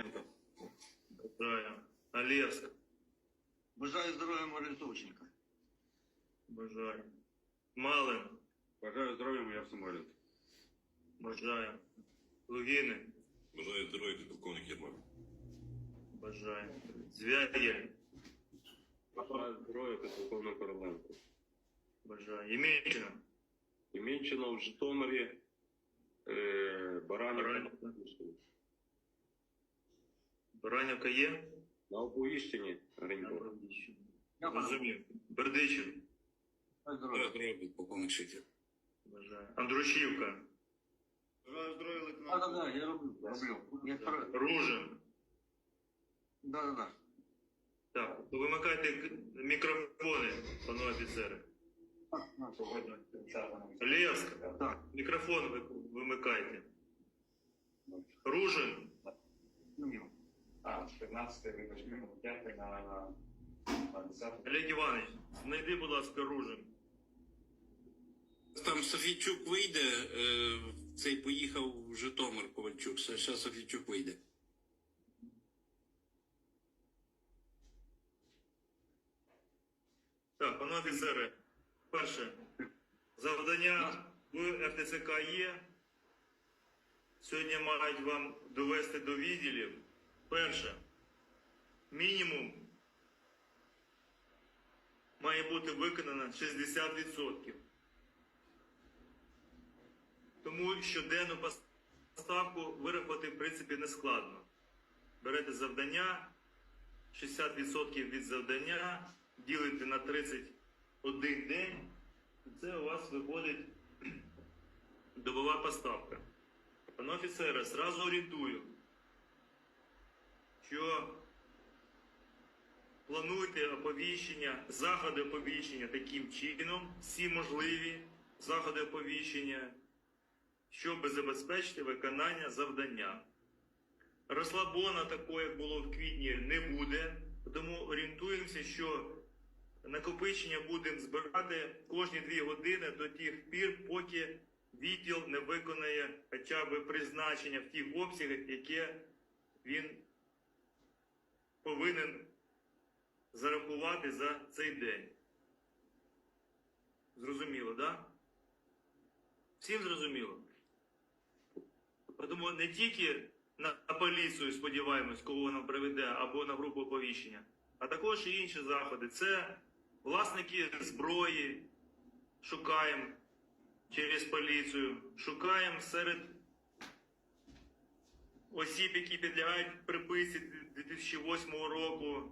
Романенко. Бажаю. Олевськ. Бажаю здоров'я Маринтовченка. Бажаю. Малин. Бажаю здоров'я, моя Самарин. Бажаю. Лугини. Бажаю здоров'я підполковник Єрмак. Бажаю. Звягель. Бажаю здоров'я, підполковник Короленко. Бажаю. Ємельчина. Імінчина в Житомирі. Е, Баранівка. Баранівка. Баранівка є? На Оповіщенні. На Гринько. Бердичеві. Розумів. Бердичів. Шитів. Андрушівка. Я роблю. Я второй. Ружин. Да, да, да. Так, вимикайте мікрофони, панове офіцери. Левськ. Мікрофон вимикайте. Ружин. Ну, А, 15 вибачте, 5 на, на 10. Олег Іванович, знайди, будь ласка, Ружин. Там Софійчук вийде, е, цей поїхав в Житомир Ковальчук. Зараз Софійчук вийде. Так, пане офіцери, перше, завдання в РТЦК є. Сьогодні мають вам довести до відділів. Перше, мінімум має бути виконано 60%. Тому щоденну поставку вирахувати, в принципі, не складно. Берете завдання, 60% від завдання ділите на 31 день, і це у вас виходить добова поставка. Пане офіцере, зразу орієнтую, що плануйте оповіщення, заходи оповіщення таким чином, всі можливі заходи оповіщення, щоб забезпечити виконання завдання. Розслабона такого, як було в квітні, не буде, тому орієнтуємося, що накопичення будемо збирати кожні дві години до тих пір, поки відділ не виконає хоча б призначення в тих обсягах, яке він повинен зарахувати за цей день. Зрозуміло? Да? Всім зрозуміло? Тому не тільки на поліцію сподіваємось, кого вона приведе, або на групу оповіщення, а також і інші заходи. Це власники зброї, шукаємо через поліцію, шукаємо серед осіб, які підлягають приписі 2008 року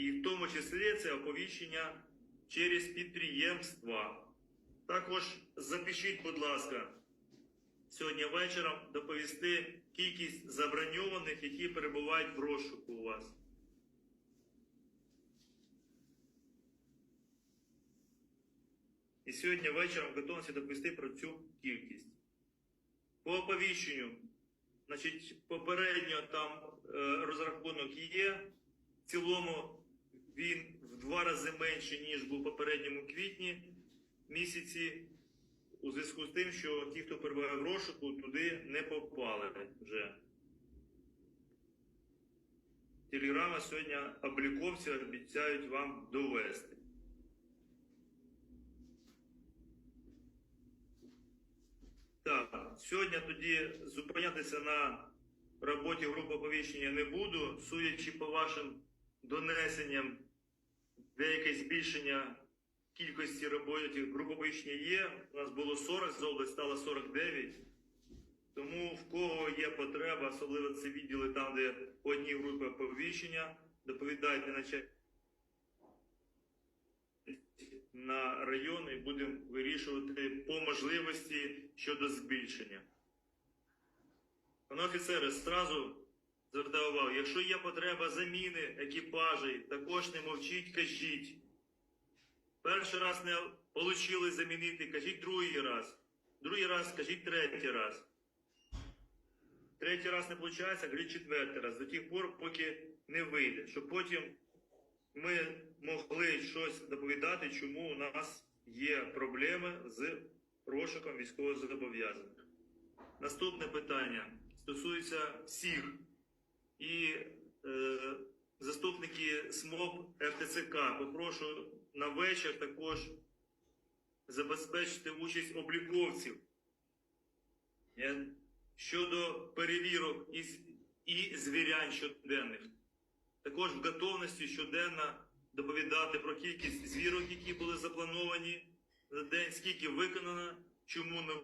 І в тому числі це оповіщення через підприємства. Також запишіть, будь ласка, сьогодні вечором доповісти кількість заброньованих, які перебувають в розшуку у вас. І сьогодні вечором готуємося доповісти про цю кількість. По оповіщенню, значить, попередньо там е, розрахунок є. В цілому він в два рази менше, ніж був у попередньому квітні місяці, у зв'язку з тим, що ті, хто перебуває в розшуку, туди не попали вже. Телеграма сьогодні обліковці обіцяють вам довести. Так, сьогодні тоді зупинятися на роботі групи оповіщення не буду, судячи по вашим донесенням, деяке збільшення кількості роботи груп є. У нас було 40 з області, стало 49. Тому в кого є потреба, особливо це відділи там, де по одній групі оповіщення, доповідайте на на район і будемо вирішувати по можливості щодо збільшення. Пане офіцери, зразу звертаю увагу, якщо є потреба заміни екіпажей, також не мовчіть, кажіть. Перший раз не вийшло замінити, кажіть другий раз. Другий раз кажіть третій раз. Третій раз не виходить, кажіть четвертий раз. До тих пор, поки не вийде. Щоб потім ми могли щось доповідати, чому у нас є проблеми з розшуком військовозобов'язаних. Наступне питання стосується всіх. І е, заступники СМОП ФТЦК попрошу на вечір також забезпечити участь обліковців Е, щодо перевірок і звірянь щоденних. Також в готовності щоденно доповідати про кількість звірок, які були заплановані за день, скільки виконано, чому не